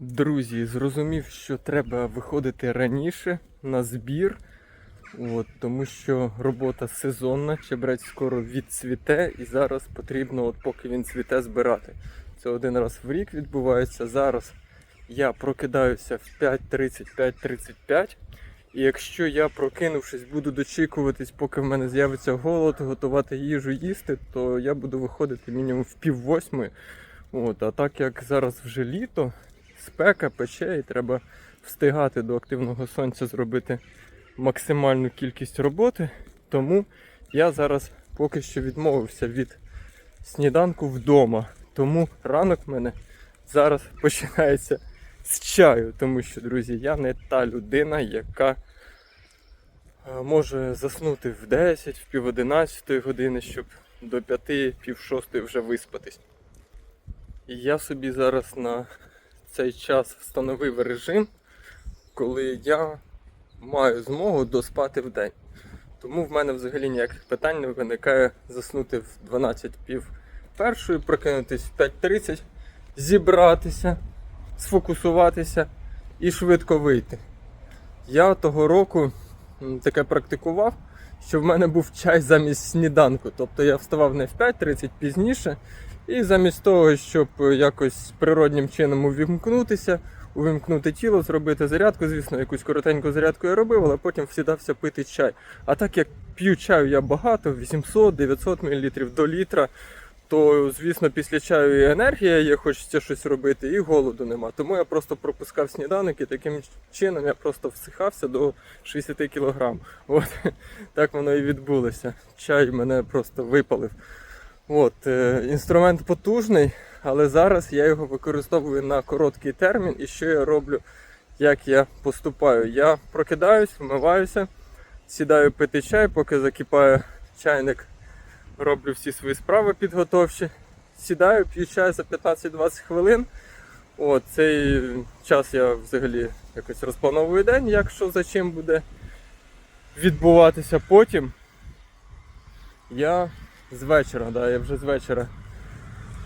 Друзі, зрозумів, що треба виходити раніше на збір, от, тому що робота сезонна, чебрець скоро відцвіте і зараз потрібно, от поки він цвіте, збирати. Це один раз в рік відбувається. Зараз я прокидаюся в 5.30-5.35. І якщо я прокинувшись, буду дочікуватись, поки в мене з'явиться голод, готувати їжу їсти, то я буду виходити мінімум в пів восьмої. От, а так як зараз вже літо, спека пече і треба встигати до активного сонця зробити максимальну кількість роботи. Тому я зараз поки що відмовився від сніданку вдома. Тому ранок в мене зараз починається з чаю. Тому що, друзі, я не та людина, яка е, може заснути в 10, в пів 11 години, щоб до 5, пів 6 вже виспатись. І я собі зараз на цей час встановив режим, коли я маю змогу доспати в день. Тому в мене взагалі ніяких питань не виникає заснути в 12 пів першої, прокинутись в 5.30, зібратися, сфокусуватися і швидко вийти. Я того року таке практикував, що в мене був чай замість сніданку. Тобто я вставав не в 5.30 пізніше, і замість того, щоб якось природнім чином увімкнутися, увімкнути тіло, зробити зарядку, звісно, якусь коротеньку зарядку я робив, але потім всідався пити чай. А так як п'ю чаю я багато, 800-900 мл до літра, то, звісно, після чаю і енергія є, хочеться щось робити, і голоду нема. Тому я просто пропускав сніданок і таким чином я просто всихався до 60 кг. От так воно і відбулося. Чай мене просто випалив. От, е, інструмент потужний, але зараз я його використовую на короткий термін. І що я роблю, як я поступаю? Я прокидаюсь, вмиваюся, сідаю пити чай, поки закипає чайник, роблю всі свої справи підготовчі. Сідаю, п'ю чай за 15-20 хвилин. От, цей час я взагалі якось розплановую день, якщо за чим буде відбуватися потім. Я з вечора, да, я вже з вечора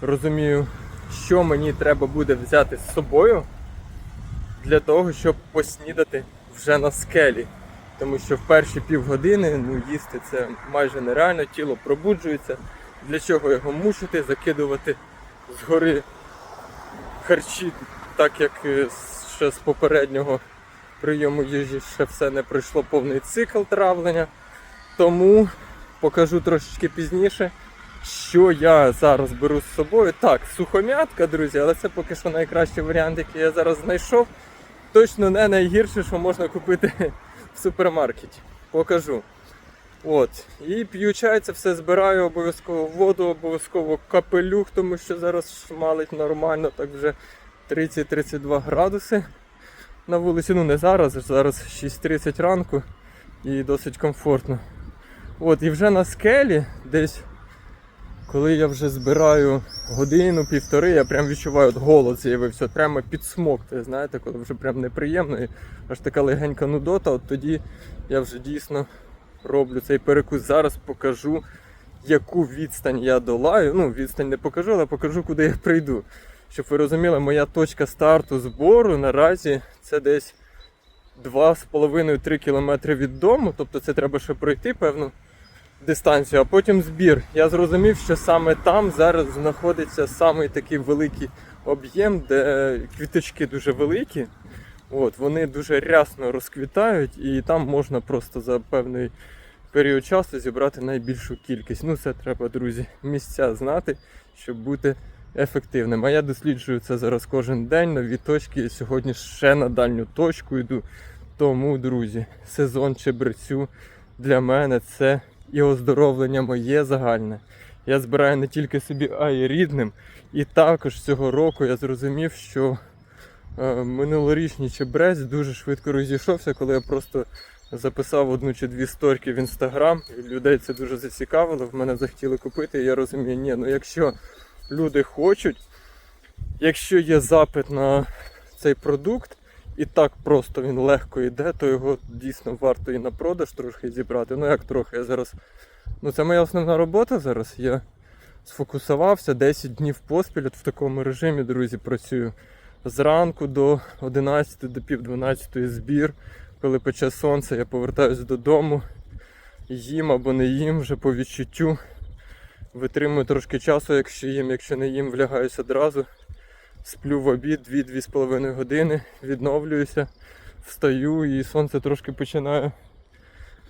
розумію, що мені треба буде взяти з собою для того, щоб поснідати вже на скелі. Тому що в перші півгодини ну, їсти це майже нереально, тіло пробуджується. Для чого його мучити, закидувати згори харчі, так як е, ще з попереднього прийому їжі ще все не пройшло повний цикл травлення. Тому покажу трошечки пізніше, що я зараз беру з собою. Так, сухомятка, друзі, але це поки що найкращий варіант, який я зараз знайшов. Точно не найгірше, що можна купити в супермаркеті. Покажу. От. І п'ю чай, це все збираю, обов'язково воду, обов'язково капелюх, тому що зараз шмалить нормально, так вже 30-32 градуси на вулиці. Ну не зараз, зараз 6.30 ранку і досить комфортно. От, і вже на скелі, десь, коли я вже збираю годину-півтори, я прям відчуваю от голод з'явився, прямо підсмоктує, знаєте, коли вже прям неприємно, і аж така легенька нудота, от тоді я вже дійсно роблю цей перекус. Зараз покажу, яку відстань я долаю. Ну, відстань не покажу, але покажу, куди я прийду. Щоб ви розуміли, моя точка старту збору наразі це десь 2,5-3 кілометри від дому. Тобто це треба ще пройти певну дистанцію, а потім збір. Я зрозумів, що саме там зараз знаходиться самий такий великий об'єм, де квіточки дуже великі. От, вони дуже рясно розквітають, і там можна просто за певний період часу зібрати найбільшу кількість. Ну, це треба, друзі, місця знати, щоб бути ефективним. А я досліджую це зараз кожен день, нові точки. І сьогодні ще на дальню точку йду. Тому, друзі, сезон чебрецю для мене це і оздоровлення моє загальне. Я збираю не тільки собі, а й рідним. І також цього року я зрозумів, що е, минулорічний чебрець дуже швидко розійшовся, коли я просто записав одну чи дві сторіки в інстаграм, людей це дуже зацікавило, в мене захотіли купити, і я розумію, ні, ну якщо люди хочуть, якщо є запит на цей продукт, і так просто він легко йде, то його дійсно варто і на продаж трохи зібрати. Ну як трохи, я зараз. Ну це моя основна робота зараз. Я сфокусувався 10 днів поспіль от в такому режимі, друзі, працюю. зранку до 11 до пів 12 збір. Коли пече сонце, я повертаюсь додому, їм або не їм вже по відчуттю. Витримую трошки часу, якщо їм, якщо не їм, влягаюсь одразу. Сплю в обід 2-2,5 години, відновлююся, встаю і сонце трошки починає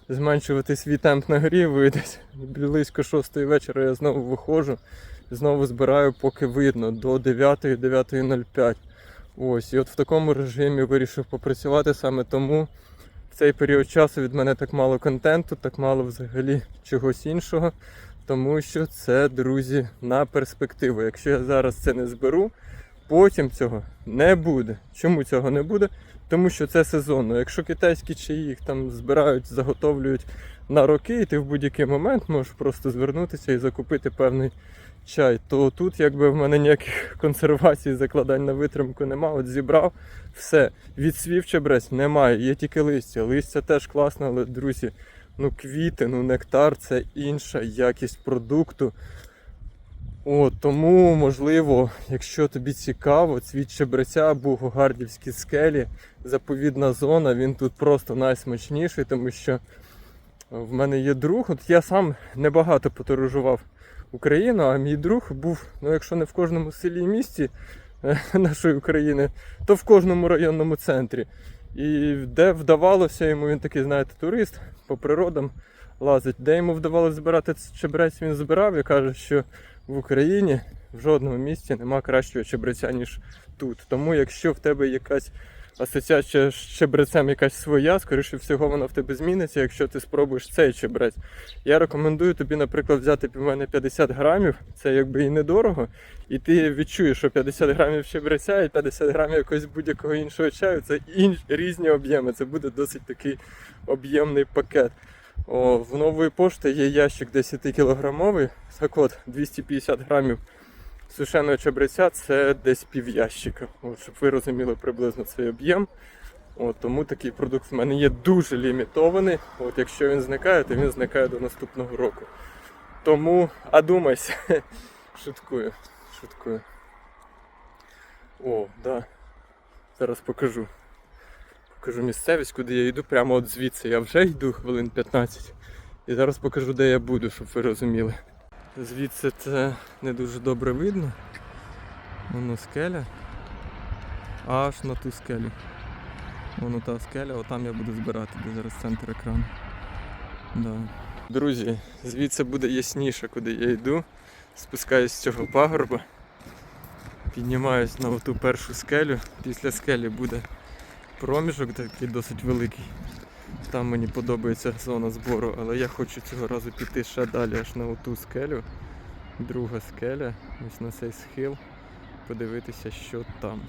зменшувати свій темп нагріву. І десь близько 6 вечора я знову виходжу, знову збираю, поки видно, до 9-9.05. Ось, і от в такому режимі вирішив попрацювати саме тому. В цей період часу від мене так мало контенту, так мало взагалі чогось іншого. Тому що це, друзі, на перспективу. Якщо я зараз це не зберу, потім цього не буде. Чому цього не буде? Тому що це сезонно. Якщо китайські чаї їх там збирають, заготовлюють на роки, і ти в будь-який момент можеш просто звернутися і закупити певний чай, то тут якби в мене ніяких консервацій, закладань на витримку немає. От зібрав все. Відсвів чебрець немає, є тільки листя. Листя теж класно, але друзі, ну квіти, ну нектар це інша якість продукту. От, тому, можливо, якщо тобі цікаво, цвіт чебреця, Бугогардівські скелі, заповідна зона, він тут просто найсмачніший, тому що в мене є друг. От я сам небагато подорожував Україну, а мій друг був, ну якщо не в кожному селі і місті е, нашої України, то в кожному районному центрі. І де вдавалося йому, він такий, знаєте, турист по природам лазить, де йому вдавалося збирати чебрець, він збирав і каже, що в Україні в жодному місці нема кращого чебреця, ніж тут. Тому якщо в тебе якась асоціація з чебрецем якась своя, скоріше всього вона в тебе зміниться, якщо ти спробуєш цей чебрець. Я рекомендую тобі, наприклад, взяти в мене 50 грамів, це якби і недорого, і ти відчуєш, що 50 грамів чебреця і 50 грамів якогось будь-якого іншого чаю це інш, різні об'єми. Це буде досить такий об'ємний пакет. О, в нової пошти є ящик 10 кілограмовий. Так от, 250 грамів сушеного чебреця це десь пів ящика. От, щоб ви розуміли приблизно цей об'єм. От, тому такий продукт в мене є дуже лімітований. От, якщо він зникає, то він зникає до наступного року. Тому, а думайся, шуткую, шуткую. О, да. Зараз покажу. Покажу місцевість, куди я йду, прямо от звідси. Я вже йду хвилин 15. І зараз покажу, де я буду, щоб ви розуміли. Звідси це не дуже добре видно. Воно скеля. Аж на ту скелю. Воно та скеля, отам я буду збирати, де зараз центр екрану. Да. Друзі, звідси буде ясніше, куди я йду. Спускаюсь з цього пагорба. Піднімаюсь на ту першу скелю. Після скелі буде проміжок такий досить великий. Там мені подобається зона збору, але я хочу цього разу піти ще далі, аж на оту скелю. Друга скеля, ось на цей схил, подивитися, що там.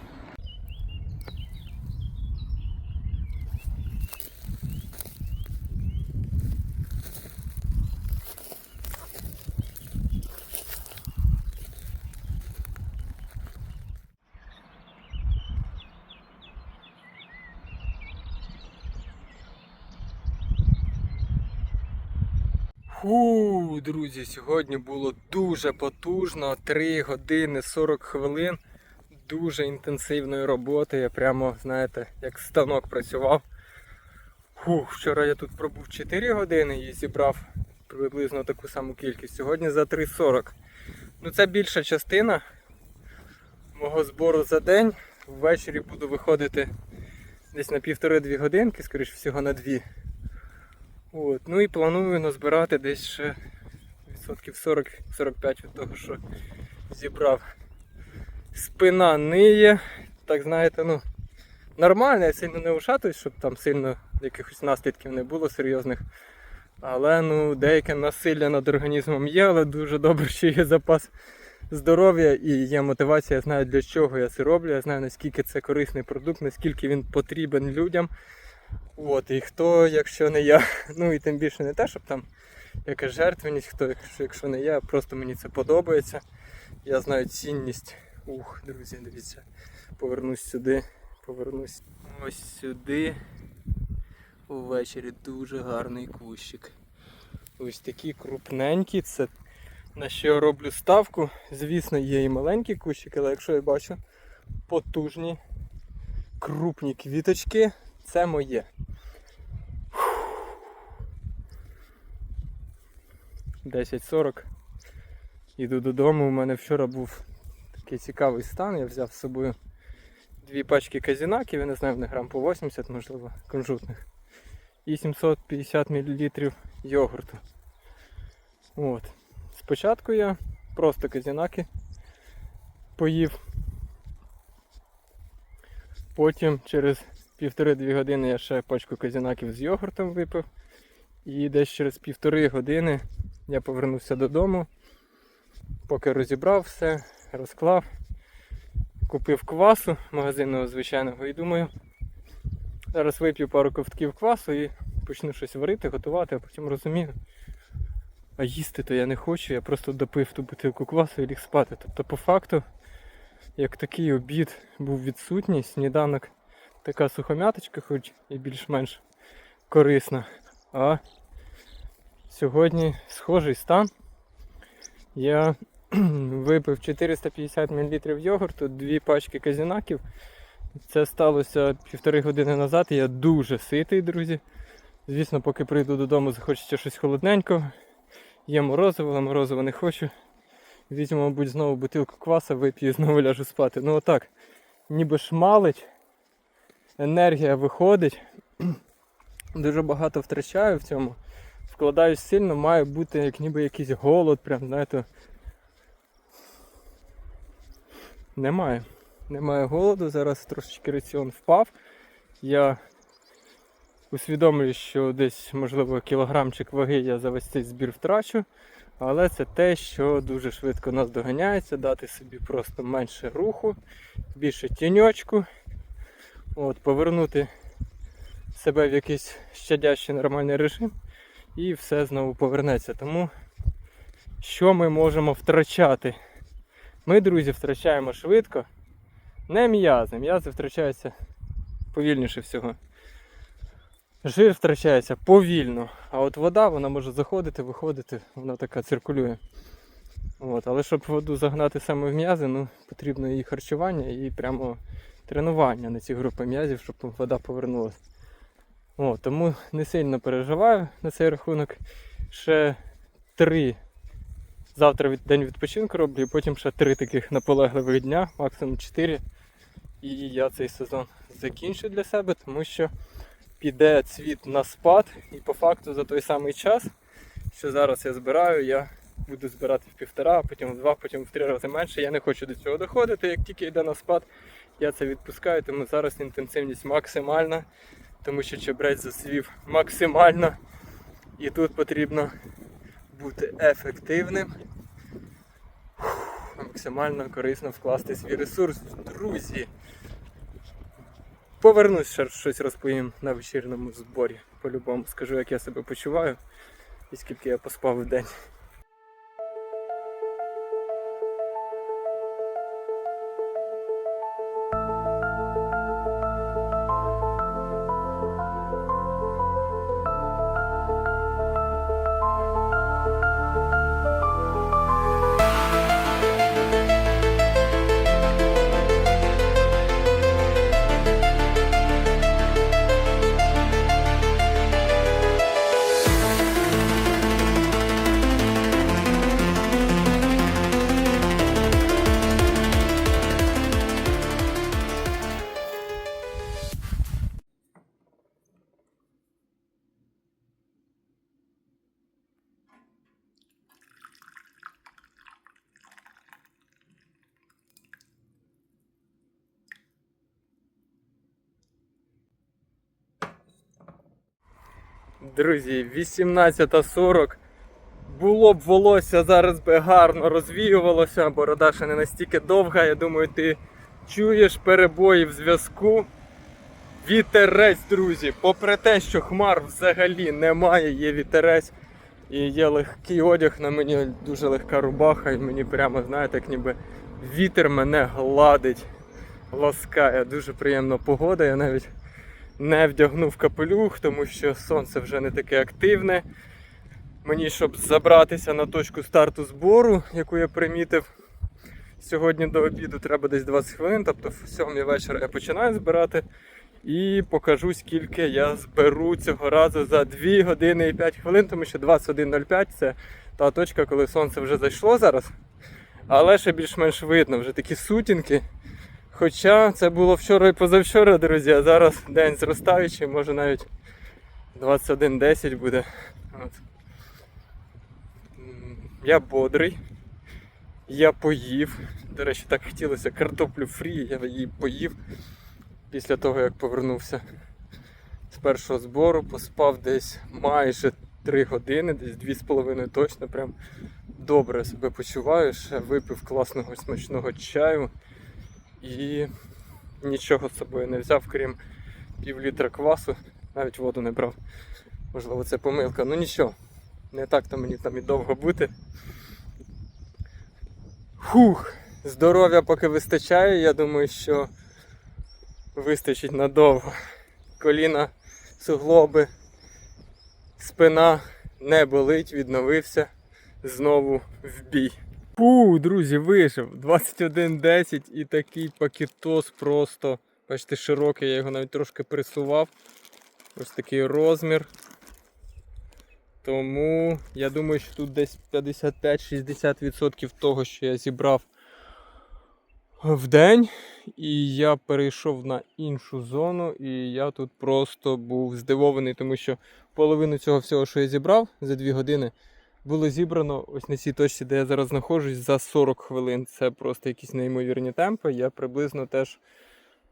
Друзі, сьогодні було дуже потужно. 3 години 40 хвилин. Дуже інтенсивної роботи. Я прямо, знаєте, як станок працював. Фу, вчора я тут пробув 4 години і зібрав приблизно таку саму кількість. Сьогодні за 3.40. Ну це більша частина мого збору за день. Ввечері буду виходити десь на півтори-дві годинки, скоріш всього на дві. От. Ну і планую назбирати десь ще 40-45 від того, що зібрав. Спина ниє, так знаєте, ну нормально, я сильно не ушатуюсь, щоб там сильно якихось наслідків не було серйозних. Але ну, деяке насилля над організмом є, але дуже добре, що є запас здоров'я і є мотивація, я знаю для чого я це роблю, я знаю наскільки це корисний продукт, наскільки він потрібен людям. От, і хто, якщо не я, ну і тим більше не те, щоб там якась жертвеність, хто, якщо, не я, просто мені це подобається. Я знаю цінність. Ух, друзі, дивіться. Повернусь сюди, повернусь ось сюди. Увечері дуже гарний кущик. Ось такі крупненькі, це на що я роблю ставку. Звісно, є і маленькі кущики, але якщо я бачу потужні, крупні квіточки. Це моє. Десять сорок. Іду додому. У мене вчора був такий цікавий стан. Я взяв з собою дві пачки казінаків, я не знаю, в них грам по 80, можливо, кунжутних. І 750 мл йогурту. От. Спочатку я просто казінаки поїв. Потім через півтори-дві години я ще пачку казінаків з йогуртом випив. І десь через півтори години я повернувся додому, поки розібрав все, розклав, купив квасу магазинного звичайного і думаю, зараз вип'ю пару ковтків квасу і почну щось варити, готувати, а потім розумію. А їсти то я не хочу, я просто допив ту бутилку квасу і ліг спати. Тобто, по факту, як такий обід був відсутній, сніданок така сухомяточка, хоч і більш-менш корисна. А сьогодні схожий стан. Я випив 450 мл йогурту, дві пачки казінаків. Це сталося півтори години назад. Я дуже ситий, друзі. Звісно, поки прийду додому, захочеться щось холодненького. Є морозиво, але морозиво не хочу. Візьму, мабуть, знову бутилку кваса, вип'ю і знову ляжу спати. Ну отак, ніби шмалить, енергія виходить. Дуже багато втрачаю в цьому. Вкладаюсь сильно, має бути як ніби якийсь голод, прям, знаєте. Немає. Немає голоду, зараз трошечки раціон впав. Я усвідомлюю, що десь, можливо, кілограмчик ваги я за весь цей збір втрачу. Але це те, що дуже швидко нас доганяється, дати собі просто менше руху, більше тіньочку. От, повернути себе в якийсь щадящий нормальний режим і все знову повернеться. Тому що ми можемо втрачати? Ми, друзі, втрачаємо швидко. Не м'язи. М'язи втрачаються повільніше всього. Жир втрачається повільно, а от вода вона може заходити, виходити, вона така циркулює. От, але щоб воду загнати саме в м'язи, ну, потрібно і харчування, і прямо тренування на ці групи м'язів, щоб вода повернулася. О, тому не сильно переживаю на цей рахунок. Ще три. Завтра від, день відпочинку роблю, і потім ще три таких наполегливих дня, максимум чотири. І я цей сезон закінчу для себе, тому що піде цвіт на спад. І по факту за той самий час, що зараз я збираю, я буду збирати в півтора, потім в два, потім в три рази менше. Я не хочу до цього доходити. Як тільки йде на спад, я це відпускаю, тому зараз інтенсивність максимальна, тому що чебрець засвів максимально. І тут потрібно бути ефективним. Максимально корисно вкласти свій ресурс, друзі. Повернусь, ще щось розповім на вечірньому зборі. По-любому скажу, як я себе почуваю і скільки я поспав в день. Друзі, 18.40. Було б волосся, зараз би гарно розвіювалося, борода ще не настільки довга. Я думаю, ти чуєш перебої в зв'язку. Вітерець, друзі. Попри те, що хмар взагалі немає, є вітерець. І є легкий одяг на мені, дуже легка рубаха, і мені прямо, знаєте, як ніби вітер мене гладить, ласкає. Дуже приємна погода. Я навіть не вдягнув капелюх, тому що сонце вже не таке активне. Мені, щоб забратися на точку старту збору, яку я примітив Сьогодні до обіду треба десь 20 хвилин, тобто в 7 вечора я починаю збирати. І покажу, скільки я зберу цього разу за 2 години і 5 хвилин, тому що 21.05 це та точка, коли сонце вже зайшло зараз. Але ще більш-менш видно, вже такі сутінки. Хоча це було вчора і позавчора, друзі, а зараз день зростаючий, може навіть 21.10 буде. От. Я бодрий. Я поїв. До речі, так хотілося картоплю фрі, я її поїв після того, як повернувся з першого збору, поспав десь майже 3 години, десь 2,5 точно. Прям добре себе почуваю. Ще випив класного смачного чаю і нічого з собою не взяв, крім пів літра квасу, навіть воду не брав. Можливо, це помилка. Ну нічого, не так то мені там і довго бути. Фух, здоров'я поки вистачає, я думаю, що вистачить надовго. Коліна, суглоби, спина не болить, відновився знову в бій. Фу, друзі, вийшов. 21.10 і такий пакетос просто. Бачите, широкий, я його навіть трошки присував. Ось такий розмір. Тому я думаю, що тут десь 55-60% того, що я зібрав в день. І я перейшов на іншу зону, і я тут просто був здивований, тому що половину цього всього, що я зібрав за 2 години, було зібрано ось на цій точці, де я зараз знаходжусь, за 40 хвилин. Це просто якісь неймовірні темпи. Я приблизно теж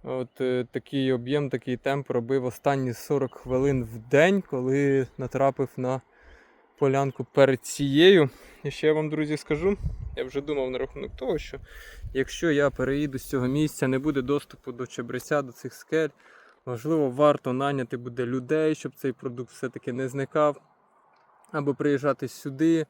от е, такий об'єм, такий темп робив останні 40 хвилин в день, коли натрапив на полянку перед цією. І ще я вам, друзі, скажу, я вже думав на рахунок того, що якщо я переїду з цього місця, не буде доступу до чебреця, до цих скель, можливо, варто наняти буде людей, щоб цей продукт все-таки не зникав. Або приїжджати сюди,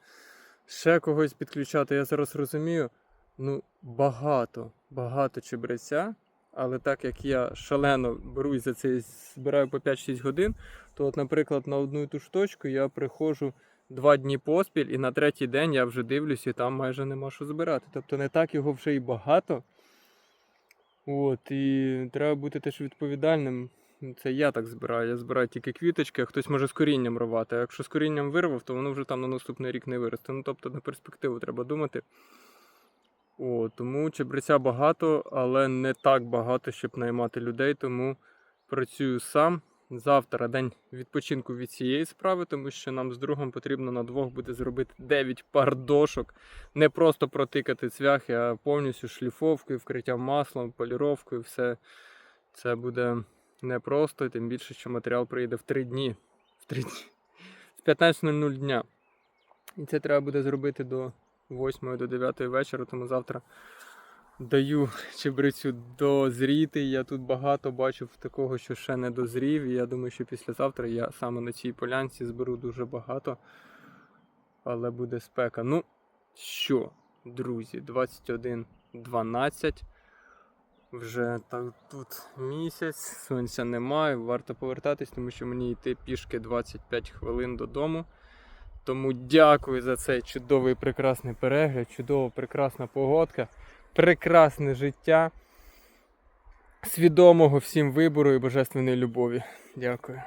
ще когось підключати. Я зараз розумію, ну, багато, багато чебреця. Але так як я шалено берусь за це, збираю по 5-6 годин, то, от, наприклад, на одну і ту ж точку я приходжу два дні поспіль, і на третій день я вже дивлюсь, і там майже нема що збирати. Тобто не так його вже і багато. От, і треба бути теж відповідальним. Це я так збираю. Я збираю тільки квіточки, а хтось може з корінням рвати. А якщо з корінням вирвав, то воно вже там на наступний рік не виросте. Ну тобто на перспективу треба думати. О, тому чебреця багато, але не так багато, щоб наймати людей. Тому працюю сам. Завтра день відпочинку від цієї справи, тому що нам з другом потрібно на двох буде зробити 9 пар дошок. Не просто протикати цвяхи, а повністю шліфовкою, вкриттям маслом, поліровкою. Все це буде непросто, тим більше, що матеріал приїде в 3 дні. В 3 дні. З 15.00 дня. І це треба буде зробити до 8 до 9 вечора, тому завтра даю чебрецю дозріти. Я тут багато бачив такого, що ще не дозрів. І я думаю, що післязавтра я саме на цій полянці зберу дуже багато. Але буде спека. Ну що, друзі, 21.12. Вже так тут місяць, сонця немає, варто повертатись, тому що мені йти пішки 25 хвилин додому. Тому дякую за цей чудовий прекрасний перегляд, чудова прекрасна погодка, прекрасне життя, свідомого всім вибору і божественної любові. Дякую.